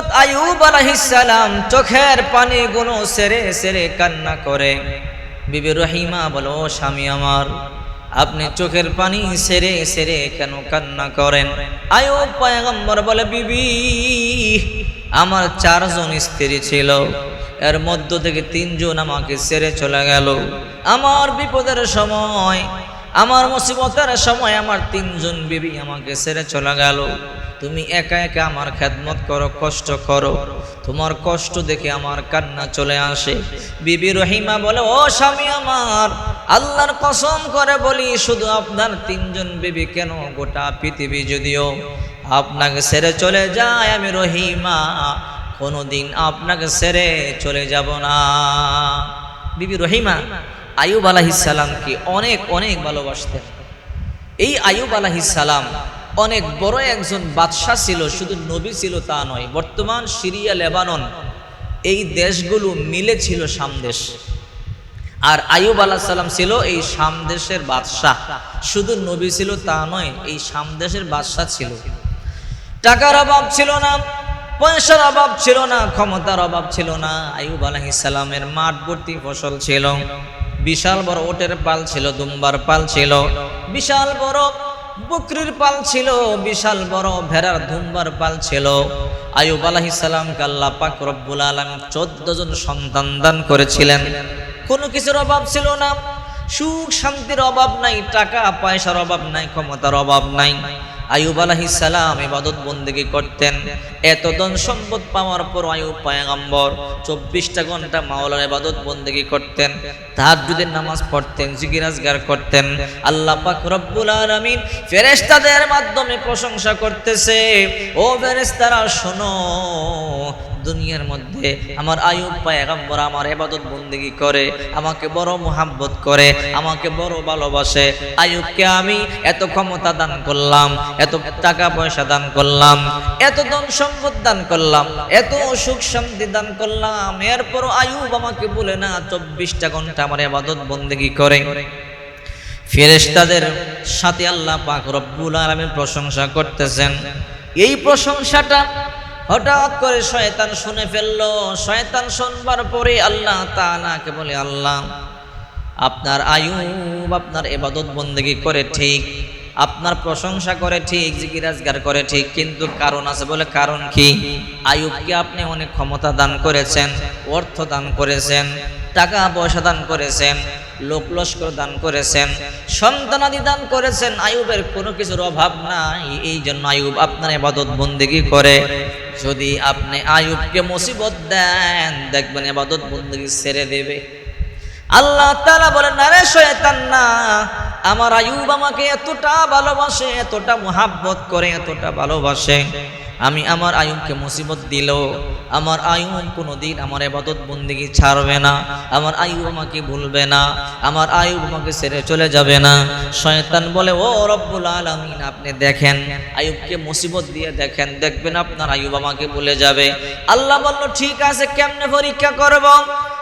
হজরত আয়ুব আলাইহিসসালাম চোখের পানি গুলো সেরে সেরে কান্না করে। বিবি রহিমা বলো "ও স্বামী আমার, আপনি চোখের পানি সেরে সেরে কেন কান্না করেন? আয়ুব পয়গম্বর বলে, বিবি, আমার চারজন স্ত্রী ছিল। এর মধ্য থেকে তিনজন আমাকে সেরে চলে গেল। আমার বিপদের সময়, আমার মুসিবতের সময় আমার তিনজন বিবি আমাকে সেরে চলে গেল। তুমি একা একা আমার খেদমত করো, কষ্ট করো। তোমার কষ্ট দেখে আমার কান্না চলে আসে। বিবি রহিমা বলে, ও স্বামী আমার, আল্লাহর কসম করে বলি, শুধু আপনার তিনজন বিবি কেন গোটা পৃথিবী যদিও আপনাকে ছেড়ে চলে যায় আমি রহিমা? কোনোদিন আপনাকে ছেড়ে চলে যাব না। বিবি রহিমা আয়ুব আলাহিসাল্লামকে অনেক অনেক ভালোবাসতেন। এই আয়ুব আলাহিসাল্লাম অনেক বড় একজন বাদশাহ ছিল, শুধু নবী ছিল তা নয়, বর্তমান সিরিয়া, লেবানন, এই দেশগুলো মিলে ছিল সামদেশ আর আয়ুব আলাহ সাল্লাম ছিল এই সামদেশের বাদশাহ, শুধু নবী ছিল তা নয়, এই সামদেশের বাদশাহ ছিল। টাকার অভাব ছিল না, পয়সার অভাব ছিল না, ক্ষমতার অভাব ছিল না আয়ুব আলাহিসাল্লামের মাঠ ভর্তি ফসল ছিল। বিশাল বড় ওটের পাল ছিল, দুম্বার পাল ছিল। বিশাল বড় বকরির পাল ছিল, বিশাল বড় ভেড়ার ধুম্বার পাল ছিল। আয়ুব আলাহিসাল্লাম কাল্লা পাক রব্বুল আলম চোদ্দ জন সন্তান দান করেছিলেন। কোনো কিছুর অভাব ছিল না। সুখ শান্তির অভাব নাই, টাকা পয়সার অভাব নাই, ক্ষমতার অভাব নাই। আয়ুব আলাহিসাল্লাম ইবাদত বন্দেগী করতেন। এত ধন সম্পদ পাওয়ার পর আয়ুব পায়গাম্বর চব্বিশটা ঘণ্টা মাওলার ইবাদত বন্দেগী করতেন। তার যদি নামাজ পড়তেন জিগিরাজগার করতেন। আল্লাহ পাক রব্বুল আলামিন ফেরেশতাদের মাধ্যমে প্রশংসা করতেছে, ও ফেরেশতারা, শোনো দুনিয়ার মধ্যে আমার আয়ুব পায়গাম্বর আমার এবাদত বন্দেগী করে, আমাকে বড় মোহাব্বত করে, আমাকে বড় ভালোবাসে। আয়ুবকে আমি এত ক্ষমতা দান করলাম, এত টাকা পয়সা দান করলাম, এত ধন সম্পদ দান করলাম, এত সুখ শান্তি দান করলাম। এরপর আয়ুব আমাকে বলে, না, চব্বিশটা ঘণ্টা আমার এবাদত বন্দেগী করে। ফেরেশতাদের সাথে আল্লাহ পাক রব্বুল আলামিন প্রশংসা করতেছেন। এই প্রশংসাটা হঠাৎ করে শয়তান শুনে ফেলল। শয়তান শুনবার পরে আল্লাহ তাআলাকে বলে, আল্লাহ, আপনার আয়ুব আপনার এবাদত বন্দেগী করে ঠিক, আপনার প্রশংসা করে ঠিক, জিকিরাজগার করে ঠিক, কিন্তু কারণ আছে বলে কারণ কি? আয়ুবকে আপনি অনেক ক্ষমতা দান করেছেন, অর্থ দান করেছেন, টাকা পয়সা দান করেছেন, লোক লস্কর দান করেছেন সন্তানাদি দান করেছেন, আয়ুবের কোনো কিছুর অভাব নাই, এই জন্য আয়ুব আপনার এবাদত বন্দেগী করে। যদি আপনি আয়ুবকে মুসিবত দেন, দেখবেন এবাদত বন্দুকি ছেড়ে দেবে। আল্লাহ তালা বলেন না রে শয়তান না, আমার আয়ুব আমাকে এতটা ভালোবাসে, এতটা মোহাব্বত করে, এতটা ভালোবাসে। আমি আমার আয়ুবকে মুসিবত দিল। আমার আয়ুব কোনোদিন আমার এবাদত বন্দিগি ছাড়বে না। আমার আয়ুব আমাকে ভুলবে না। আমার আয়ুব আমাকে ছেড়ে চলে যাবে না। শয়তান বলে, ও রব্বুল আলামিন, আপনি দেখেন, আয়ুবকে মুসিবত দিয়ে দেখেন। দেখবেন আপনার আয়ুব আমাকে ভুলে যাবে। আল্লাহ বলল, ঠিক আছে, কেমনে পরীক্ষা করব?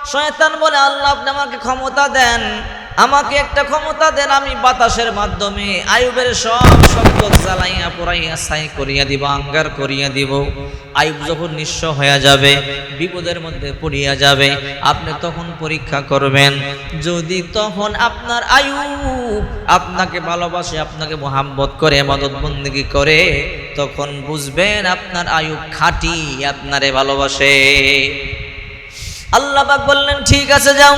শয়তান বলে, আল্লাহ, আপনি আমাকে ক্ষমতা দেন। আমাকে একটা ক্ষমতা দেন, আমি বাতাসের মাধ্যমে আয়ুবের সব সম্পদ জ্বালাইয়া পড়াইয়া ছাই করিয়া দিব, আঙ্গার করিয়া দিব। আয়ুব যখন নিঃস্ব হয়ে যাবে, বিপদের মধ্যে পড়িয়া যাবে, আপনি তখন পরীক্ষা করবেন, যদি তখন আপনার আয়ুব আপনাকে ভালোবাসে, আপনাকে মোহাম্মত করে, মদত বন্দিগি করে, তখন বুঝবেন আপনার আয়ুব খাঁটি, আপনারে ভালোবাসে। আল্লাহ বললেন, ঠিক আছে, যাও।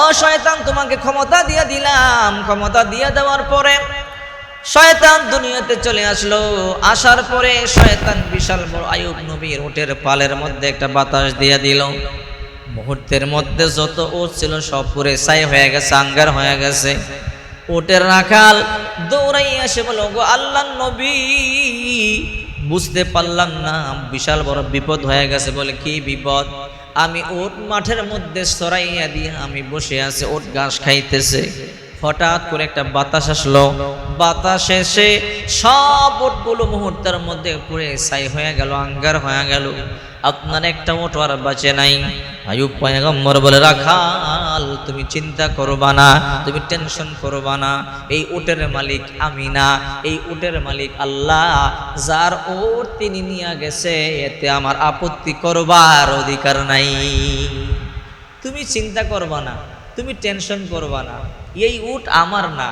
ও শয়তান, তোমাকে ক্ষমতা দিয়ে দিলাম। ক্ষমতা দিয়ে দেওয়ার পরে শয়তান দুনিয়াতে চলে আসলো। আসার পরে শয়তান বিশাল বড় আয়ুব নবীর ওটের পালের মধ্যে একটা বাতাস দিয়ে দিল। মুহূর্তের মধ্যে যত ওট ছিল সব পুরে ছাই হয়ে গেছে, আঙ্গার হয়ে গেছে। ওটের রাখাল দৌড়াই এসে বলো গো আল্লাহ নবী, বুঝতে পারলাম না, বিশাল বড় বিপদ হয়ে গেছে বলে কি বিপদ? আমি ওট মাঠের মধ্যে সরাইয়া দিয়ে আমি বসে আছে ওট ঘাস খাইতেছে। হঠাৎ করে একটা বাতাস আসলো। বাতাস এসে সব উটগুলো মুহূর্তের মধ্যে পুড়ে ছাই হয়ে গেল, আঙ্গার হয়ে গেল। আপনার একটা ওট আর বাঁচে নাই। আয়ুব পয়গম্বর বলে, রাখাল, তুমি চিন্তা করবা না, তুমি টেনশন করবা না। এই উটের মালিক আমি না। এই উটের মালিক আল্লাহ। যার ওর তিনি নিয়ে গেছে, এতে আমার আপত্তি করবার অধিকার নাই। তুমি চিন্তা করবা না, তুমি টেনশন করবা না। এই উট আমার না,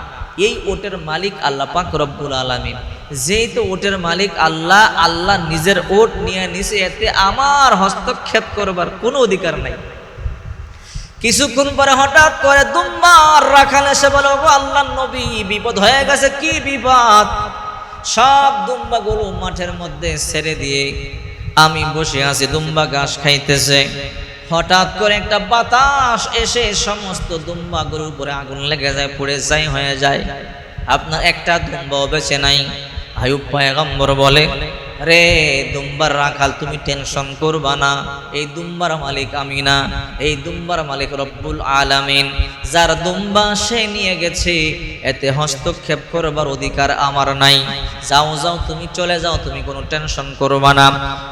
এই ওটের মালিক আল্লাহ পাক রব্বুল আলামিন। যেহেতু ওটের মালিক আল্লাহ আল্লাহ নিজের ওট নিয়ে নিছে, এতে আমার হস্তক্ষেপ করবার কোনো অধিকার নাই। কিছুক্ষণ পরে হঠাৎ করে দুম্বার রাখাল এসে বলো আল্লাহ নবী, বিপদ হয়ে গেছে, কি বিপদ? সব দুম্বা গরু মাঠের মধ্যে ছেড়ে দিয়ে আমি বসে আছি, দুম্বা ঘাস খাইতেছে। হঠাৎ করে একটা বাতাস এসে সমস্ত দুম্বা গরুর উপরে আগুন লেগে যায়, পুড়ে যায়, হয়ে যায়। আপনার একটা দুম্বাও বেঁচে নাই। আয়ুব পায়গম্বর বলে রে দুম্বার রাখাল, তুমি টেনশন করবা না। এই দুম্বার মালিক আমি না। এই দুম্বার মালিক রব্বুল আলামিন। যার দুম্বা সে নিয়ে গেছে, এতে হস্তক্ষেপ করবার অধিকার আমার নাই। যাও যাও, তুমি চলে যাও, তুমি কোনো টেনশন করবা না।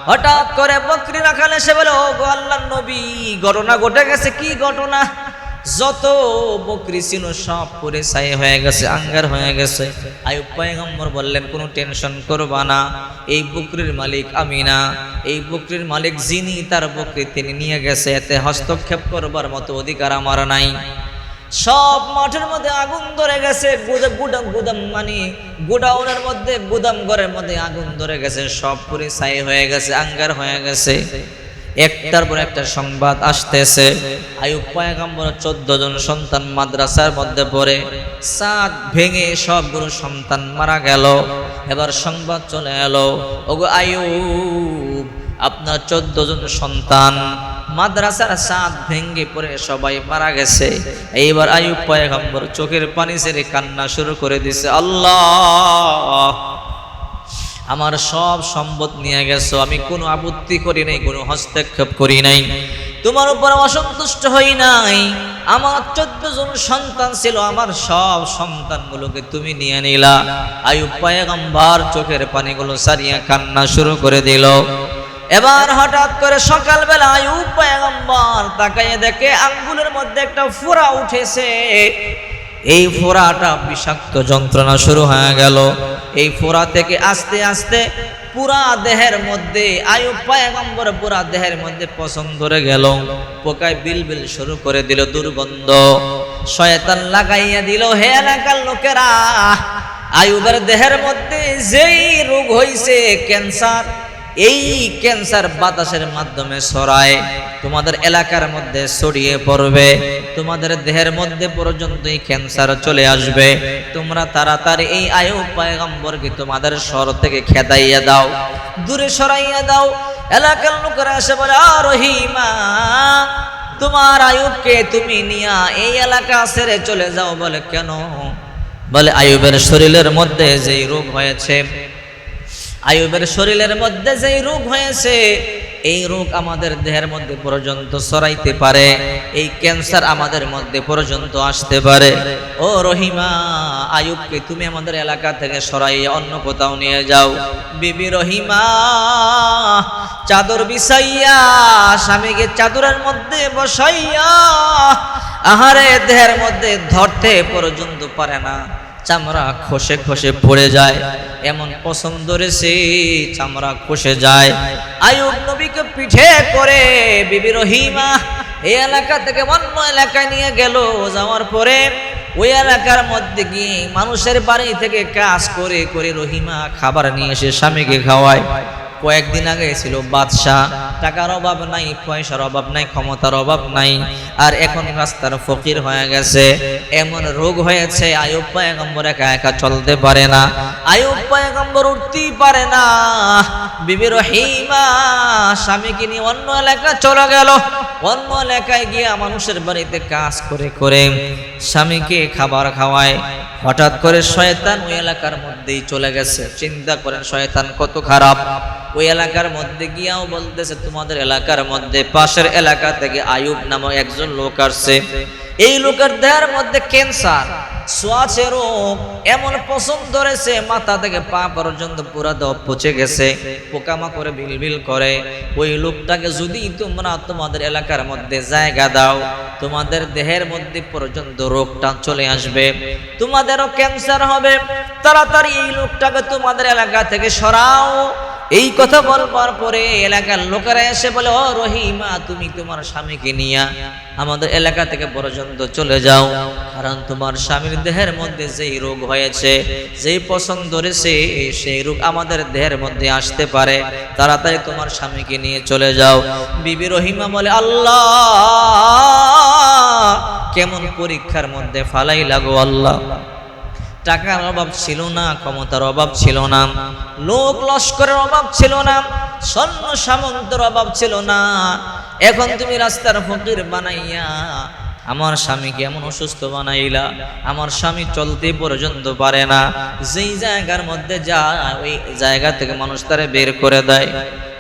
হঠাৎ করে বকরি রাখাল এসে বলে ও গো আল্লাহ নবী, ঘটনা ঘটে গেছে, কি ঘটনা? যত বকরি ছিল, সব পরে ছাই হয়ে গেছে, আঙ্গার হয়ে গেছে। আয়ুব পয়গম্বর বললেন, কোনো টেনশন করবা না, এই বকরির মালিক আমি না। এই বকরির মালিক যিনি, তার বকরি তিনি নিয়ে গেছে। এতে হস্তক্ষেপ করবার মতো অধিকার আমার নাই। সব মাঠের মধ্যে আগুন ধরে গেছে, গুদা- গুদাম গুদাম মানে গোডাউনের মধ্যে, গুদাম ঘরের মধ্যে আগুন ধরে গেছে। সব পুরে ছাই হয়ে গেছে, আঙ্গার হয়ে গেছে। একটার পর একটা সংবাদ আসতেছে। আয়ুব পয়গম্বর চোদ্দ জন সন্তান মাদ্রাসার মধ্যে পড়ে। সাত ভেঙে সবগুলো সন্তান মারা গেল। এবার সংবাদ চলে এলো, ওগো আয়ুব আপনার চোদ্দ জন সন্তান মাদ্রাসার সাত ভেঙ্গে পড়ে সবাই মারা গেছে। এইবার আয়ুব পয়গম্বর চোখের পানি ছেড়ে কান্না শুরু করে দিছে, আল্লাহ আমার সব সম্পদ নিয়ে গেছো, আমি কোনো আপত্তি করি নাই, কোনো হস্তক্ষেপ করি নাই। তোমার উপর অসন্তুষ্ট হই নাই। আমার চোদ্দ জন সন্তান ছিল, আমার সব সন্তানগুলোকে তুমি নিয়ে নিলা। আয়ুব পায়গম্বার চোখের পানিগুলো সারিয়া কান্না শুরু করে দিল। এবার হঠাৎ করে সকালবেলা আয়ুব পায়গম্বর তাকাইয়ে দেখে, আঙ্গুলের মধ্যে একটা ফোড়া উঠেছে। এই ফোড়াটা বিষাক্ত যন্ত্রণা শুরু হয়ে গেল। এই ফোড়া থেকে আস্তে আস্তে পুরা দেহের মধ্যে, আয়ু পায়গম্বর পুরা দেহের মধ্যে পছন্দ ধরে গেল। পোকায় বিল বিল শুরু করে দিল দুর্গন্ধ। শয়তান লাগাইয়া দিল, হে এলাকার লোকেরা, আয়ুবের দেহের মধ্যে যেই রোগ হইছে, ক্যান্সার এই ক্যান্সার বাতাসের মাধ্যমে ছড়ায়। তোমাদের এলাকার মধ্যে ছড়িয়ে পড়বে। তোমাদের দেহের মধ্যে পর্যন্ত এই ক্যান্সার চলে আসবে। তোমরা তাড়াতাড়ি এই আয়ু পয়গম্বরকে তোমাদের শহর থেকে খেদাইয়া দাও। দূরে সরাইয়া দাও। এলাকার লোকেরা এসে বলে আর রহিমা, তোমার আয়ুবকে তুমি নিয়া এই এলাকা ছেড়ে চলে যাও। বলে, কেন? বলে, আয়ুবের শরীরের মধ্যে যেই রোগ হয়েছে আয়ুবের শরীরের মধ্যে যেই রোগ হয়েছে, এই রোগ আমাদের দেহের মধ্যে পর্যন্ত ছড়াইতে পারে, এই ক্যান্সার আমাদের মধ্যে পর্যন্ত আসতে পারে। ও রহিমা, আয়ুবকে তুমি আমাদের এলাকা থেকে সরাইয়া অন্য কোথাও নিয়ে যাও। বিবি রহিমা, চাদর বিছাইয়া, স্বামীকে চাদরের মধ্যে বসাইয়া, আহারে দেহের মধ্যে ধরতে পর্যন্ত পারে না। চামড়া খসে খসে পড়ে যায়। এমন পছন্দ রেছে চামড়া খসে যায়। আয়ুব নবীকে পিঠে করে বিবি রহিমা এই এলাকা থেকে অন্য এলাকায় নিয়ে গেল। যাওয়ার পরে ওই এলাকার মধ্যে গিয়ে মানুষের বাড়ি থেকে কাজ করে করে রহিমা খাবার নিয়ে এসে স্বামীকে খাওয়ায়। কয়েকদিন আগে ছিল বাদশাহ। টাকার অভাব নাই, পয়সার অভাব নাই, ক্ষমতার অভাব নাই। আর এখন রাস্তার ফকির হয়ে গেছে। এমন রোগ হয়েছে, আয়ুব পায়গম্বর একা একা চলতে পারে না। আয়ুব পায়গম্বর উঠতেই পারে না। বিবি রহিমা স্বামীকে নিয়ে অন্য এলাকা চলে গেল। অন্য এলাকায় গিয়ে মানুষের বাড়িতে কাজ করে করে স্বামীকে খাবার খাওয়ায়। হঠাৎ করে শয়তান ওই এলাকার মধ্যেই চলে গেছে। চিন্তা করেন, শয়তান কত খারাপ। ওই এলাকার মধ্যে গিয়াও বলতেছে, তোমাদের এলাকার মধ্যে, পাশের এলাকা থেকে আয়ুব নামক একজন লোক আসছে। এই লোকের দেহের মধ্যে ক্যান্সার সোয়াচে রোগ এমন পছন্দ ধরেছে, মাথা থেকে পা পর্যন্ত পুরা দেহ পচে গেছে, পোকামাকড়ে বিলবিল করে। ওই লোকটাকে যদি তোমরা তোমাদের এলাকার মধ্যে জায়গা দাও, তোমাদের দেহের মধ্যে পর্যন্ত রোগটা চলে আসবে, তোমাদেরও ক্যান্সার হবে। তাড়াতাড়ি এই লোকটাকে তোমাদের এলাকা থেকে সরাও। এই কথা বলবার পরে এলাকার লোকেরা এসে বলে, ও রহিমা, তুমি তোমার স্বামীকে নিয়ে আমাদের এলাকা থেকে পর্যন্ত চলে যাও, কারণ তোমার স্বামীর দেহের মধ্যে যেই রোগ হয়েছে, যেই পছন্দ ধরেছে সেই রোগ আমাদের দেহের মধ্যে আসতে পারে। তাড়াতাড়ি তোমার স্বামীকে নিয়ে চলে যাও। বিবি রহিমা বলে, আল্লাহ, কেমন পরীক্ষার মধ্যে ফালাই লাগো আল্লাহ। টাকার অভাব ছিল না, ক্ষমতার অভাব ছিল না লোক লস্করের অভাব ছিল না, স্বর্ণ সামন্তের অভাব ছিল না। এখন তুমি রাস্তার ফকির বানাইয়া আমার স্বামীকে এমন অসুস্থ বানাইলা, আমার স্বামী চলতে পর্যন্ত পারে না। যেই জায়গার মধ্যে যা ওই জায়গা থেকে মানুষ তারে বের করে দেয়।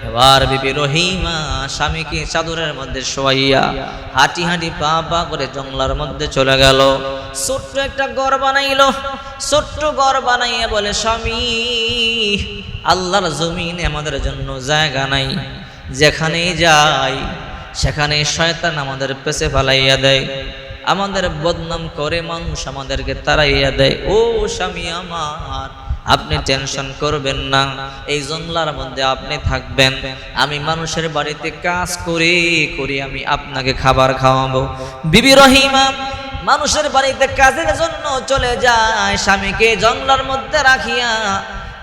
এবার বিবি রহিমা স্বামীকে চাদরের মধ্যে শোয়াইয়া হাঁটি হাঁটি পা পা করে জঙ্গলার মধ্যে চলে গেল। ছোট্ট একটা ঘর বানাইল। ছোট্ট ঘর বানাইয়া বলে, স্বামী, আল্লাহর জমিনে আমাদের জন্য জায়গা নাই। যেখানেই যাই সেখানে শয়তান আমাদের পেছে ফালাইয়া দেয়, আমাদের বদনাম করে মানুষ আমাদেরকে তাড়াইয়া দেয়। ও স্বামী আমার, আপনি টেনশন করবেন না, এই জঙ্গলার মধ্যে আপনি থাকবেন। আমি মানুষের বাড়িতে কাজ করে করে আমি আপনাকে খাবার খাওয়াবো। বিবি রহিমা, মানুষের বাড়িতে কাজের জন্য চলে যায়, স্বামীকে জঙ্গলার মধ্যে রাখিয়া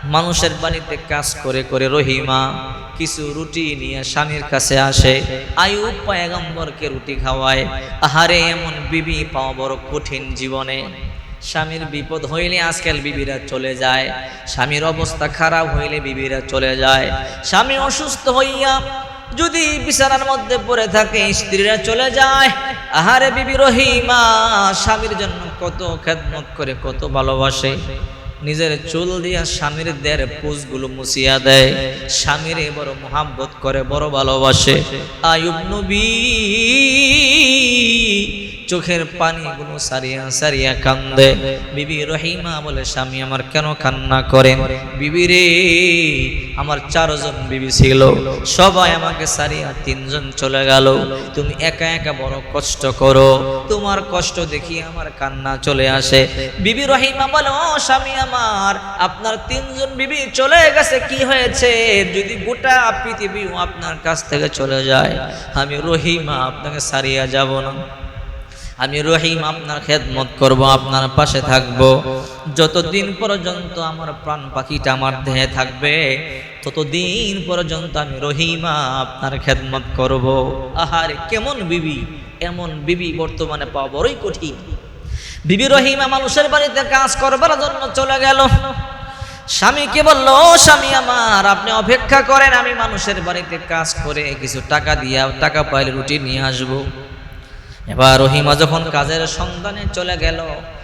মানুষের বাড়িতে কাজ করে করে রহিমা কিছু রুটি নিয়ে স্বামীর কাছে আসে। আয়ুব পয়গম্বরকে রুটি খাওয়ায়। আহারে, এমন বিবি পাওয়া বড় কঠিন জীবনে। স্বামীর বিপদ হইলে আজকাল বিবিরা চলে যায়। স্বামীর অবস্থা খারাপ হইলে বিবিরা চলে যায়। স্বামী অসুস্থ হইয়া যদি বিছানার মধ্যে পড়ে থাকে, স্ত্রীরা চলে যায়। আহারে, বিবি রহিমা, স্বামীর জন্য কত খেদমত করে, কত ভালোবাসে। নিজের চুল দিয়া স্বামীর দের পুষগুলো মুছিয়া দেয়। স্বামীর বড় মহাব্বত করে, বড় ভালোবাসে। আয়ুব নবী চোখের পানিগুলো সারিয়া সারিয়া কান্দে। বিবি রহিমা বলে, স্বামী, আমার কেন কান্না করেন? বিবি রে, আমার চারজন বিবি ছিল। সবাই আমাকে সারিয়া তিনজন চলে গেল। তুমি একা একা বড় কষ্ট করো। তোমার কষ্ট দেখি আমার কান্না চলে আসে। বিবি রহিমা বলে, ও স্বামী আমার, আপনার তিনজন বিবি চলে গেছে, কি হয়েছে? যদি গোটা পৃথিবী আপনার কাছ থেকে চলে যায়, আমি রহিমা আপনাকে সারিয়া যাব না। আমি রহিম আপনার খেদমত করব, আপনার পাশে থাকব। যতদিন পর্যন্ত আমার প্রাণ পাখিটা আমার দেহে থাকবে, ততদিন পর্যন্ত আমি রহিমা আপনার খেদমত করব। আহারে, কেমন বিবি? এমন বিবি বর্তমানে পাওয়া বড়ই কঠিন। বিবি রহিমা মানুষের বাড়িতে কাজ করবার জন্য চলে গেল। স্বামীকে বলল, "ও স্বামী আমার, আপনি অপেক্ষা করেন, আমি মানুষের বাড়িতে কাজ করে কিছু টাকা দিয়া, টাকা পাইলে রুটি নিয়ে আসব। এবার রহিমা যখন কাজের সন্ধানে চলে গেল,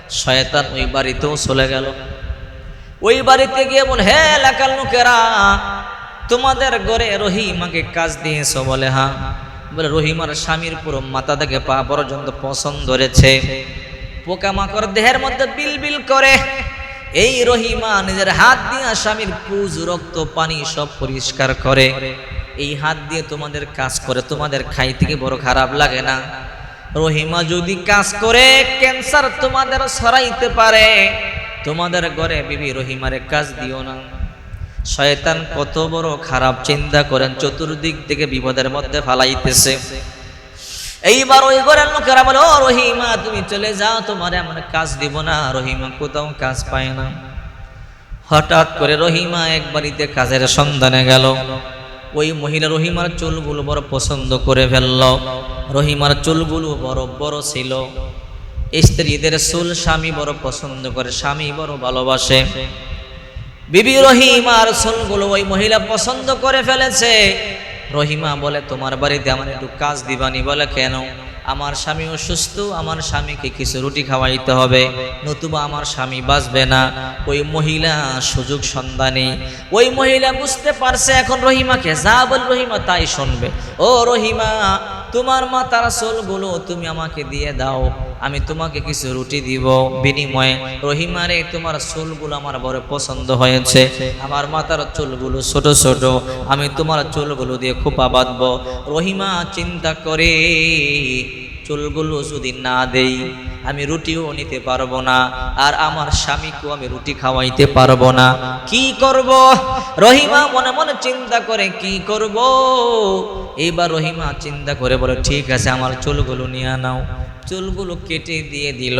শয়তান ওই বাড়িতেও চলে গেল। ওই বাড়িতে গিয়ে বল, হে এলাকার লোকেরা, তোমাদের ঘরে রহিমাকে কাজ দিয়েছ? বলে হ্যাঁ। বলে, রহিমার স্বামীর পুরো মাথা থেকে পা পর্যন্ত পছন্দ ধরেছে। পোকামাকড় দেহের মধ্যে বিল বিল করে। এই রহিমা নিজের হাত দিয়ে স্বামীর পুজ, রক্ত, পানি সব পরিষ্কার করে। এই হাত দিয়ে তোমাদের কাজ করে, তোমাদের খাই থেকে বড় খারাপ লাগে না। রহিমা যদি কাজ করে, ক্যান্সার তোমাদের সরাইতে পারে। তোমাদের ঘরে বিবি রহিমারে কাজ দিও না। শয়তান কত বড় খারাপ চিন্তা করেন, চতুর্দিক থেকে বিপদের মধ্যে ফালাইতেছে। এইবার ওই ঘরের লোকেরা বলে, ও রহিমা, তুমি চলে যাও, তোমারে আমার কাজ দিব না। রহিমা কোথাও কাজ পায় না। হঠাৎ করে রহিমা এক বাড়িতে কাজের সন্ধানে গেল। ওই মহিলা রহিমার চুলগুলো বড় পছন্দ করে ফেলল। রহিমার চুলগুলো বড় বড় ছিল। স্ত্রীদের চুল স্বামী বড় পছন্দ করে, স্বামী বড় ভালোবাসে। বিবি রহিমার চুলগুলো ওই মহিলা পছন্দ করে ফেলেছে। রহিমা বলে, তোমার বাড়িতে আমার একটু কাজ দিবানি। বলে, কেন? আমার স্বামী অসুস্থ, আমার স্বামীকে কিছু রুটি খাওয়াইতে হবে। নতুবা আমার স্বামী বাঁচবে না। ওই মহিলা সুযোগ সন্ধানে। ওই মহিলা বুঝতে পারছে এখন রহিমাকে। যা বল রহিমা তাই শুনবে। ও রহিমা তোমার মা মাতার সোলগুলো তুমি আমাকে দিয়ে দাও, আমি তোমাকে কিছু রুটি দিব। বিনিময়ে রহিমারে তোমার চুলগুলো আমার বড় পছন্দ হয়েছে। আমার মাতার চুলগুলো ছোট ছোট, আমি তোমার চুলগুলো দিয়ে খোপা বাঁধবো। রহিমা, চিন্তা করে চুলগুলো যদি না দেই আমি রুটিও নিতে পারব না, আর আমার স্বামীকেও আমি রুটি খাওয়াইতে পারব না। কি করব? রহিমা মনে মনে চিন্তা করে, কি করব? এইবার রহিমা চিন্তা করে বলে, ঠিক আছে, আমার চুলগুলো নিয়ে নাও। চুলগুলো কেটে দিয়ে দিল।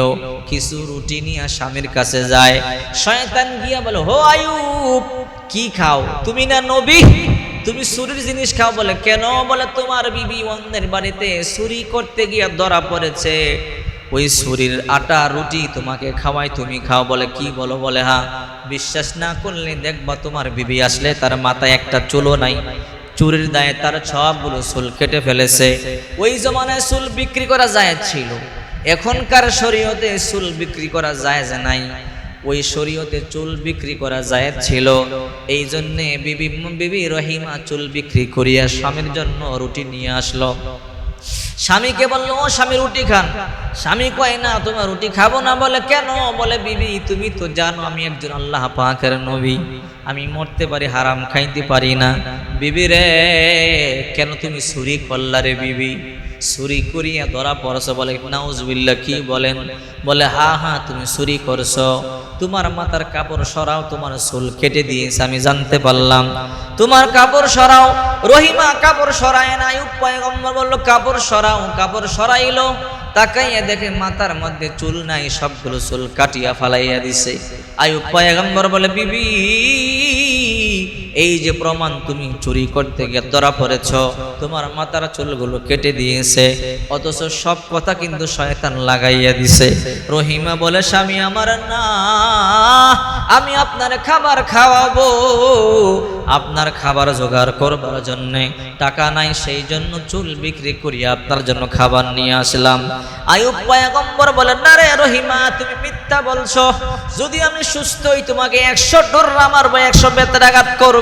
কিছু রুটি নিয়ে স্বামীর কাছে যায়। শয়তান গিয়া বলে হো আয়ুব, কি খাও? তুমি না নবী? তুমি চুরির জিনিস খাও বলে? কেন? বলে, তোমার বিবি অন্যের বাড়িতে চুরি করতে গিয়ে ধরা পড়েছে। ওই শরীর আটা রুটি তোমাকে খাওয়াই, তুমি খাও বলে কি বলো বলে, হা? বিশ্বাস না করলে দেখবা তোমার বিবি আসলে তার মাথায় একটা চুলো নাই। চুরির দায়ে তার সবগুলো চুল কেটে ফেলেছে। ওই জমানায় চুল বিক্রি করা যায় ছিল। এখনকার শরীয়তে চুল বিক্রি করা যায় যে নাই। ওই শরীয়তে চুল বিক্রি করা যায় ছিল। এই জন্যে বিবি বিবি রহিমা চুল বিক্রি করিয়া স্বামীর জন্য রুটি নিয়ে আসলো। স্বামীকে বলল, ও স্বামী, রুটি খান। স্বামী কয়, না, তোমার রুটি খাব না। বলে, কেন? বলে, বিবি, তুমি তো জানো আমি একজন আল্লাহ পাকের নবী। আমি মরতে পারি, হারাম খাইতে পারি না। বিবি রে, কেন তুমি সুরি করলা রে বিবি? সুরি করিয়া ধরা পড়ছো বলে নাউজবিল্লা কি বলেন? বলে, হা হা, তুমি সুরি করছ। তোমার মাতার কাপড় সরাও, তোমার চুল কেটে দিয়েছে, আমি জানতে পারলাম। তোমার কাপড় সরাও, রহিমা কাপড় সরায় না উপায় বলল, কাপড় সরাও, কাপড় সরাইলো। তাকাইয়া দেখে মাথার মধ্যে চুল নাই, সবগুলো চুল কাটিয়া ফালাইয়া দিছে। আয়ুব পয়গম্বর বলে, বিবি এই যে প্রমাণ তুমি চুরি করতে গিয়ে ধরা পড়েছ, তোমার মাথার চুলগুলো কেটে দিয়েছে, অথচ সব কথা কিন্তু শয়তান লাগাইয়া দিছে। রহিমা বলে, স্বামী আমার, না, আমি আপনার খাবার খাওয়াবো। আপনার খাবার জোগাড় করবার জন্য টাকা নাই, সেই জন্য চুল বিক্রি করিয়া আপনার জন্য খাবার নিয়ে আসলাম। আয়ুব পয়গম্বর বলে, না রে রহিমা, তুমি মিথ্যা বলছো। যদি আমি সুস্থই, তোমাকে একশো ডোর মারবো, একশো বেতরাঘাত করব।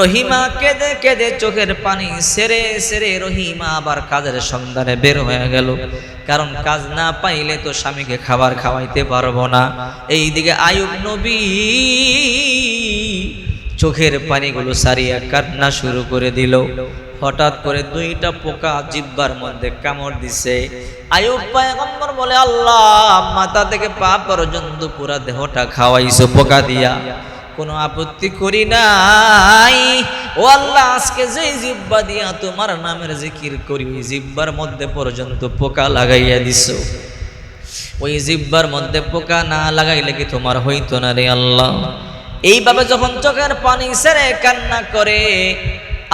রহিমা কেঁদে কেঁদে চোখের পানি সেরে সেরে রহিমা আবার কাজের সন্ধানে বের হয়ে গেল। কারণ কাজ না পাইলে তো স্বামীকে খাবার খাওয়াইতে পারব না। এইদিকে আয়ুব নবী চোখের পানিগুলো সারিয়া কান্না শুরু করে দিল। হঠাৎ করে দুইটা পোকা জিব্বার মধ্যে কামড় দিছে। আয়ুব পায়গম্বর বলে, আল্লাহ, মাথা থেকে পা পর্যন্ত পুরা দেহটা খাওয়াইছো পোকা দিয়া। কোনো আপত্তি করি নাই। ও আল্লাহ, আজকে যেই জিব্বা দিয়া তোমার নামের জিকির করি জিব্বার মধ্যে পর্যন্ত পোকা লাগাইয়া দিছো। ওই জিব্বার মধ্যে পোকা না লাগাইলে কি তোমার হইতো না রে আল্লাহ? এইভাবে যখন চোখের পানি সেরে কান্না করে,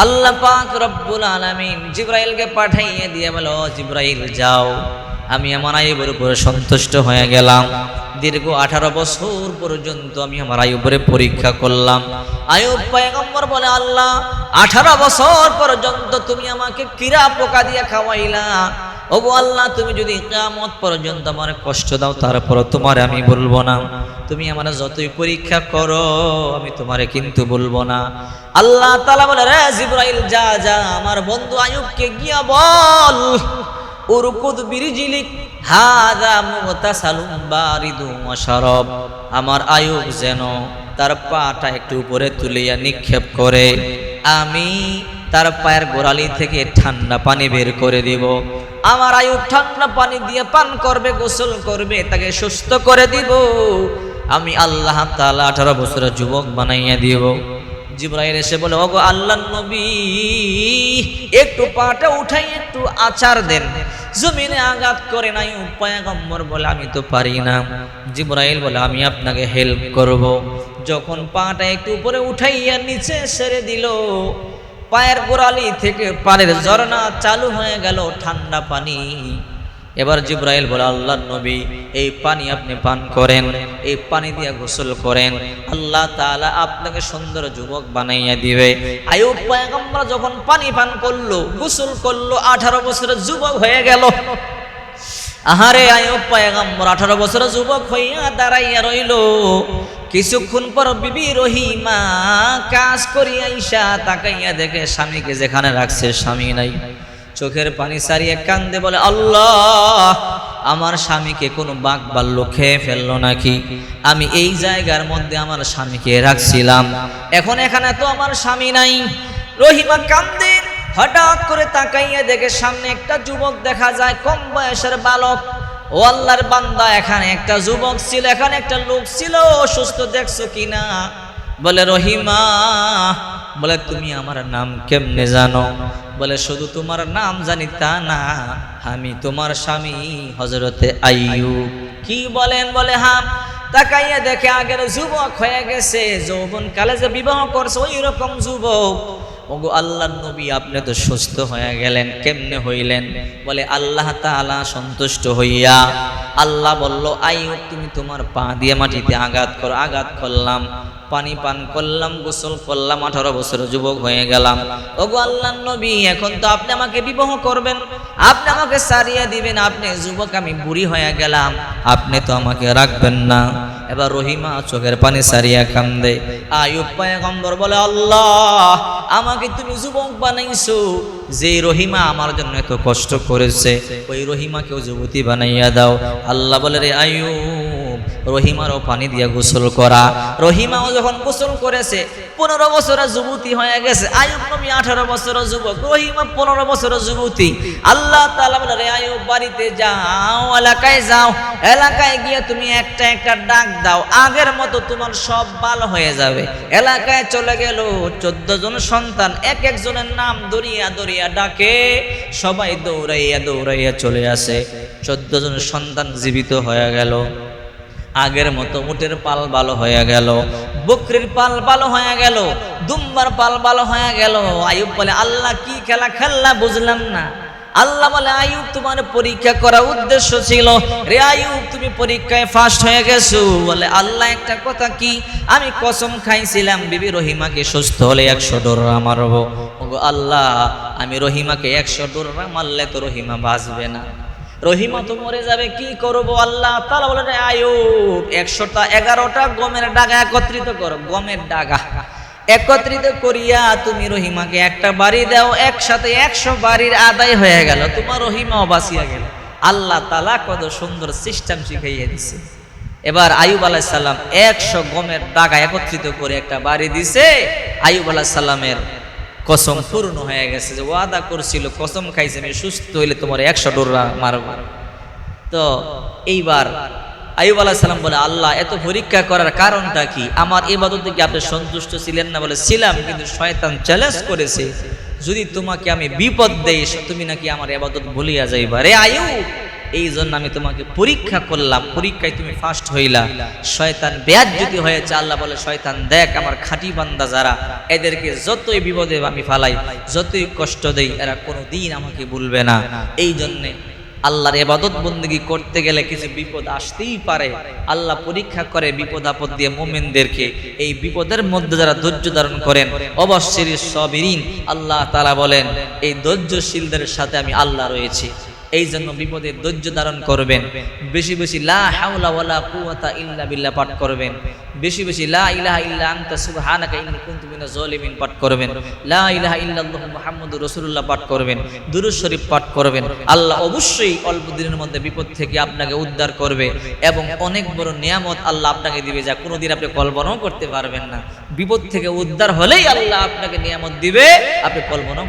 আল্লাহ পাক রব্বুল আলামিন জিব্রাইলকে পাঠাইয়ে দিয়ে বলো জিব্রাইল, যাও। আমি আমার আয়ুবের উপরে সন্তুষ্ট হয়ে গেলাম। দীর্ঘ আঠারো বছর পর্যন্ত আমি আমার আয়ুবের পরীক্ষা করলাম। আয়ুব পয়গম্বর বলে, আল্লাহ, আঠারো বছর পর্যন্ত তুমি আমাকে কিরা পোকা দিয়ে খাওয়াইলা? ওগো আল্লাহ, তুমি যদি কিয়ামত পর্যন্ত আমার কষ্ট দাও, তারপর তোমার আমি বলব না। তুমি আমার যতই পরীক্ষা করো, আমি তোমারে কিন্তু বলব না। আল্লাহ তালা বলে, রে জিব্রাইল, যা যা, আমার বন্ধু আয়ুবকে গিয়া বল। উরকুদ বিরিজিলিক ওয়াশারাব আমার আয়ুব যেন তার পাটা একটু উপরে তুলিয়া নিক্ষেপ করে। আমি তার পায়ের গোড়ালি থেকে ঠান্ডা পানি বের করে দিব। আমার আয়ু ঠান্ডা পানি দিয়ে পান করবে, গোসল করবে, তাকে সুস্থ করে দিব। আমি আল্লাহ তালা আঠারো বছরের যুবক বানাইয়া দিব। জিব্রাইল এসে বলে, ওগো আল্লাহ নবী, একটু পাটা উঠাই, একটু আচার দেন। জমিনে আঘাত করে নাই পয়গম্বর বলে, আমি তো পারি না। জিব্রাইল বলে, আমি আপনাকে হেল্প করব। যখন পাটা একটু উপরে উঠাইয়া নিচে সেরে দিল, পায়ের গোড়ালি থেকে পানির ঝর্ণা চালু হয়ে গেল ঠান্ডা পানি। এবার জিব্রাইল বলে, আল্লাহ নবী, এই পানি আপনি পান করেন, এই পানি দিয়ে গোসল করেন, আল্লাহ তাআলা আপনাকে সুন্দর যুবক বানাইয়া দিবে। আয়ুব পয়গম্বর যখন পানি পান করল, গোসল করল, আঠারো বছরের যুবক হয়ে গেল। আহারে আয়ুব পয়গম্বর, আঠারো বছরের যুবক হইয়া দাঁড়াইয়া রইল। কিছুক্ষণ পর বিবি রহিমা কাজ করিয়া ঈশা তাকাইয়া দেখে, স্বামীকে যেখানে রাখছে স্বামী নাই। চোখের পানি সারিয়ে কান্দে বলে, আল্লাহ, আমার স্বামীকে কোনো বাঘ বাল্য খেয়ে ফেলল নাকি? আমি এই জায়গার মধ্যে আমার স্বামীকে রাখছিলাম। এখন এখানে তো আমার স্বামী নাই। রহিমা কান্দে, হঠাৎ করে তাকাইয়া দেখে সামনে একটা যুবক দেখা যায়, কম বয়সের বালক। ও আল্লাহর বান্দা, এখানে একটা যুবক ছিল, এখানে একটা লোক ছিল, অসুস্থ দেখছ কিনা? বলে, রহিমা বলে, তুমি আমার নাম কেমনে জানো? বলে, শুধু তোমার নাম জানি তা না, আমি তোমার স্বামী হজরতে আইয়ুব। কি বলেন? বলে হাম তাকাইয়া দেখে আগের যুবক হয়ে গেছে, যৌবন কালে যে বিবাহ করছে, ওই রকম যুবক। ওগো আল্লাহর নবী, আপনি তো সুস্থ হয়ে গেলেন, কেমনে হইলেন? বলে, আল্লাহ তাআলা সন্তুষ্ট হইয়া, আল্লাহ বলল, আইয়ুব, তুমি তোমার পা দিয়ে মাটিতে আঘাত করো, আঘাত করলাম। পানি পান করলাম, গোসল করলাম, আঠারো বছর যুবক হয়ে গেলাম। ওগো আল্লাহর নবী, এখন তো আপনি আমাকে বিবাহ করবেন, আপনি আমাকে সারিয়ে দিবেন, আপনি যুবক, আমি বুড়ি হয়ে গেলাম, আপনি তো আমাকে রাখবেন না। এবার রহিমা চোখের পানি সারিয়া কান্দে, আয়ুব পায়গম্বর বলে, আল্লাহ, আমাকে তুমি যুবক বানাইছো যে রহিমা আমার জন্য এত কষ্ট করেছে, ওই রহিমাকেও যুবতী বানাইয়া দাও। আল্লাহ বলে, রে আয়ুব রহিমারও পানি দিয়া গোসল করা। রহিমাও যখন গোসল করেছে, পনেরো বছরের যুবতী হয়ে গেছে। আয়ুব নবী আঠারো বছরের যুবক, রহিমা পনেরো বছরের যুবতী। আল্লাহ বলে, রে আয়ুব, বাড়িতে যাও, এলাকায় যাও। এলাকায় গিয়ে তুমি একটা একটা ডাক দাও। আগের মতো তোমার সব ভালো হয়ে যাবে। এলাকায় চলে গেল চোদ্দ জন সন্তান। এক একজনের নাম দরিয়া দরিয়া ডাকে। সবাই দৌড়াইয়া দৌড়াইয়া চলে আসে। চোদ্দ জন সন্তান জীবিত হয়ে গেল। আগের মতো উটের পাল ভালো হয়ে গেল, বকরির পাল ভালো হয়ে গেল, দুম্বার পাল ভালো হয়ে গেল। আয়ুব বলে, আল্লাহ কি খেলা খেললা বুঝলাম না। আল্লাহ বলে, আয়ুব তোমার পরীক্ষা করা উদ্দেশ্য ছিল। রে আয়ুব, তুমি পরীক্ষায় ফার্স্ট হয়ে গেছো। বলে, আল্লাহ একটা কথা কি? আমি কসম খাইছিলাম, বিবি রহিমাকে সুস্থ হলে একশো ডোরা মারবো। আল্লাহ, আমি রহিমাকে একশো ডোরা মারলে তো রহিমা বাঁচবে না। রহিমা, তো মরে যাবে, কি করব আল্লাহ? তালা বলে, রে আয়ুব, একশোটা এগারোটা গমের ডাগা একত্রিত করো, গমের ডাগা একত্রিত করিয়া তুমি রহিমাকে একটা বাড়ি দাও, একসাথে একশো বাড়ির আদায় হয়ে গেল, তোমার রহিমাও বাঁচিয়া গেল। আল্লাহ তালা কত সুন্দর সিস্টেম শিখাইয়া দিছে। এবার আয়ুব আলাহ সাল্লাম একশো গমের ডাগা একত্রিত করে একটা বাড়ি দিছে, আয়ুব আলাহ সাল্লামের কসম পূর্ণ হয়ে গেছে যে ওয়াদা করছিল, কসম খাইছে, আমি সুস্থ হইলে তোমার একশো ডোরা মারব। তো এইবার আয়ুব আলাহ সাল্লাম বলে, আল্লাহ, এত পরীক্ষা করার কারণটা কি? আমার এবাদত থেকে আপনি সন্তুষ্ট ছিলেন না? বলে, ছিলাম, কিন্তু শয়তান চ্যালেঞ্জ করেছে। যদি তোমাকে আমি বিপদ দেই, তুমি নাকি আমার এবাদত ভুলিয়া যাইবা? রে আয়ু এই জন্য আমি তোমাকে পরীক্ষা করলাম, পরীক্ষায় তুমি ফার্স্ট হইলা। শয়তান ব্যাজ যদি হয়েছে, আল্লাহ বলে, শয়তান, দেখ আমার খাঁটি বান্দা যারা, এদেরকে যতই বিপদে আমি ফালাই, যতই কষ্ট দেই, এরা কোনো দিন আমাকে ভুলবে না। এই জন্যে আল্লাহর এবাদত বন্দিগি করতে গেলে কিছু বিপদ আসতেই পারে। আল্লাহ পরীক্ষা করে বিপদ আপদ দিয়ে মোমেনদেরকে। এই বিপদের মধ্যে যারা ধৈর্য ধারণ করেন, অবশ্যই সবিরিন, আল্লাহ তালা বলেন, এই ধৈর্যশীলদের সাথে আমি আল্লাহ রয়েছি। এই জন্য বিপদে ধৈর্য ধারণ করবেন। বেশি বেশি লা হাওলা ওয়ালা ইল্লা বিল্লাহ পাঠ করবেন। বেশি বেশি লা ইলাহা ইল্লা আনতা সুবহানাকা ইন্নী কুনতু মিনাজ জালিমিন পাঠ করবেন। লা ইলাহা ইল্লাল্লাহু মুহাম্মাদুর রাসূলুল্লাহ পাঠ করবেন। দুরূদ শরীফ পাঠ করবেন। আল্লাহ অবশ্যই অল্প দিনের মধ্যে বিপদ থেকে আপনাকে উদ্ধার করবে এবং অনেক বড় নিয়ামত আল্লাহ আপনাকে দিবে যা কোনোদিন আপনি কল্পনাও করতে পারবেন না। বিপদ থেকে উদ্ধার হলেই আল্লাহ আপনাকে নিয়ামত দিবে, আপনি কল্পনাও